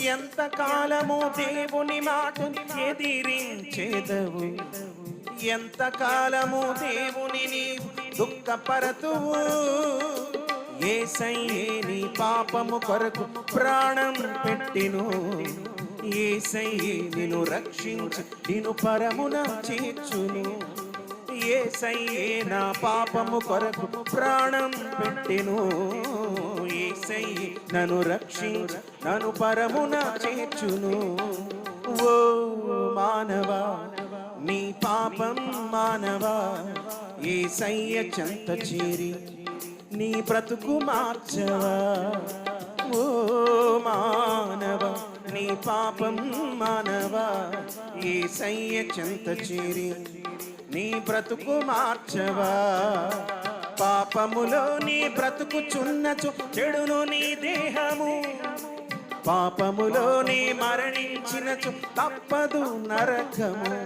ఎంత కాలము దేవుని మాటను ఎదిరించేదవు? ఎంత కాలము దేవుని నీవు దుఃఖపరతువు? ఏసయ్యే నీ పాపము కొరకు ప్రాణం పెట్టిను. ఏసయ్యే నిన్ను రక్షించి నిన్ను పరమున చేర్చును. ఏసయ్యే నా పాపము కొరకు ప్రాణం పెట్టిను. ఏసయ్యే నన్ను రక్షించు నన్ను పరమున చేర్చును. ఓ మానవా నీ పాపం మానవా ఏసయ్య చెంత చేరి నీ బ్రతుకు మార్చవా. ఓ మానవా నీ పాపం మానవా ఏసయ్య చెంత చేరి నీ బ్రతుకు మార్చవా. పాపములో నీ బ్రతుకుచున్నచు చెడును నీ దేహము. పాపములో నీ మరణించినచు తప్పదు నరకము.